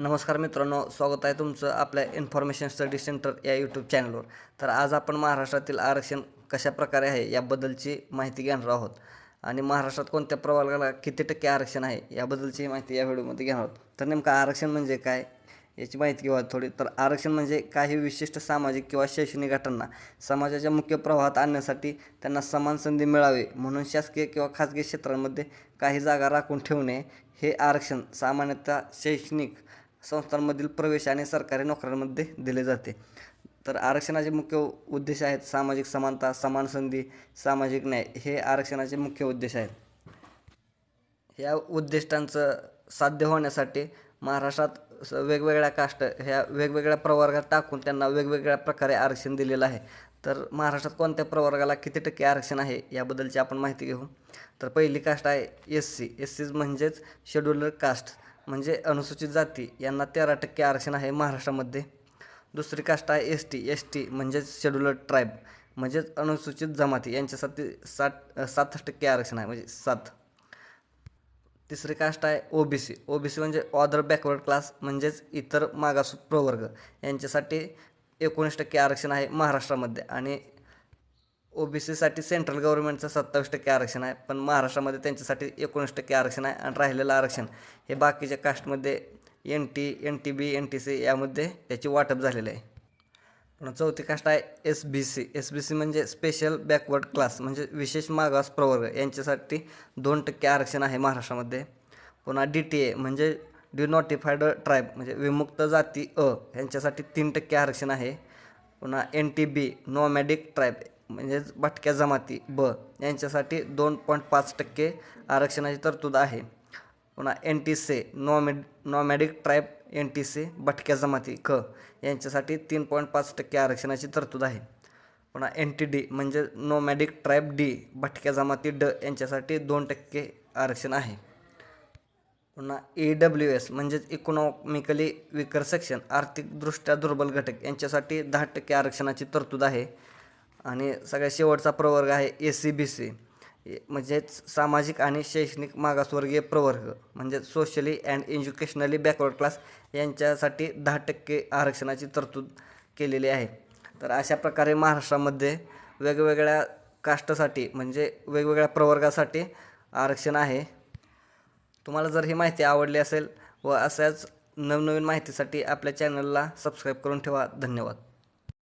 नमस्कार मित्रांनो स्वागत आहे तुमचं आपल्या इन्फॉर्मेशन स्टडी सेंटर या यूट्यूब चॅनलवर तर आज आपण महाराष्ट्रातील आरक्षण कशा प्रकारे आहे याबद्दलची माहिती घेणार आहोत. आणि महाराष्ट्रात कोणत्या प्रवर्गाला किती टक्के आरक्षण आहे याबद्दलची माहिती या व्हिडिओमध्ये घेणार आहोत. तर नेमकं आरक्षण म्हणजे काय याची माहिती घेऊ थोडी. तर आरक्षण म्हणजे काही विशिष्ट सामाजिक किंवा शैक्षणिक गटांना समाजाच्या मुख्य प्रवाहात आणण्यासाठी त्यांना समान संधी मिळावी म्हणून शासकीय किंवा खाजगी क्षेत्रांमध्ये काही जागा राखून ठेवणे हे आरक्षण. सामान्यतः शैक्षणिक संस्थांमधील प्रवेश आणि सरकारी नोकऱ्यांमध्ये दिले जाते. तर आरक्षणाचे मुख्य उद्देश आहेत सामाजिक समानता समान संधी सामाजिक न्याय हे आरक्षणाचे मुख्य उद्देश आहेत. या उद्दिष्टांचं साध्य होण्यासाठी महाराष्ट्रात स- वेगवेगळ्या कास्ट ह्या वेगवेगळ्या प्रवर्गात टाकून त्यांना वेगवेगळ्या प्रकारे आरक्षण दिलेलं आहे. तर महाराष्ट्रात कोणत्या प्रवर्गाला किती टक्के आरक्षण आहे याबद्दलची आपण माहिती घेऊ. तर पहिली कास्ट आहे एस सी. एस सी म्हणजेच शेड्युलर कास्ट म्हणजे अनुसूचित जाती यांना तेरा टक्के आरक्षण आहे महाराष्ट्रामध्ये. दुसरी कास्ट आहे एस टी. एस टी म्हणजेच शेड्युलर ट्राईब म्हणजेच अनुसूचित जमाती यांच्यासाठी साठ सात टक्के आरक्षण आहे म्हणजे सात. तिसरी कास्ट आहे O B C. O B C म्हणजे ऑदर बॅकवर्ड क्लास म्हणजेच इतर मागास प्रवर्ग यांच्यासाठी एकोणीस टक्के आरक्षण आहे महाराष्ट्रामध्ये आणि ओ बी सीसाठी सेंट्रल गव्हर्नमेंटचं सत्तावीस टक्के आरक्षण आहे पण महाराष्ट्रामध्ये त्यांच्यासाठी एकोणीस टक्के आरक्षण आहे आणि राहिलेलं आरक्षण. हे बाकीच्या कास्टमध्ये N T N T B N T C यामध्ये याची वाटप झालेलं आहे. पुन्हा चौथी कास्ट आहे S B C S B C म्हणजे स्पेशल बॅकवर्ड क्लास म्हणजे विशेष मागास प्रवर्ग. यांच्यासाठी दोन टक्के आरक्षण आहे महाराष्ट्रामध्ये. पुन्हा डी टी ए म्हणजे डिनोटिफाईड ट्राईब म्हणजे विमुक्त जाती अ यांच्यासाठी तीन टक्के आरक्षण आहे. पुन्हा N T B nomadic tribe म्हणजेच भटक्या जमाती ब यांच्यासाठी दोन पॉईंट पाच टक्के आरक्षणाची तरतूद आहे. पुन्हा N T C nomad nomadic tribe N T C भटक्या जमाती क यांच्यासाठी तीन पॉईंट पाच टक्के आरक्षणाची तरतूद आहे. पुन्हा एन टी डी म्हणजे नोमॅडिक ट्राईब डी भटक्या जमाती ड यांच्यासाठी दोन टक्के आरक्षण आहे. पुन्हा ई डब्ल्यू एस म्हणजेच इकॉनॉमिकली विकर सेक्शन आर्थिकदृष्ट्या दुर्बल घटक यांच्यासाठी दहा टक्के आरक्षणाची तरतूद आहे. आणि सगळ्यात शेवटचा प्रवर्ग आहे ए सी बी सी म्हणजेच सामाजिक आणि शैक्षणिक मागासवर्गीय प्रवर्ग म्हणजे socially and educationally backward class यांच्यासाठी दहा टक्के आरक्षणाची तरतूद केलेली आहे. तर अशा प्रकारे महाराष्ट्रामध्ये वेगवेगळ्या कास्टसाठी म्हणजे वेगवेगळ्या प्रवर्गासाठी आरक्षण आहे. तुम्हाला जर ही माहिती आवडली असेल व अशाच नवनवीन माहितीसाठी आपल्या चॅनलला सबस्क्राईब करून ठेवा. धन्यवाद.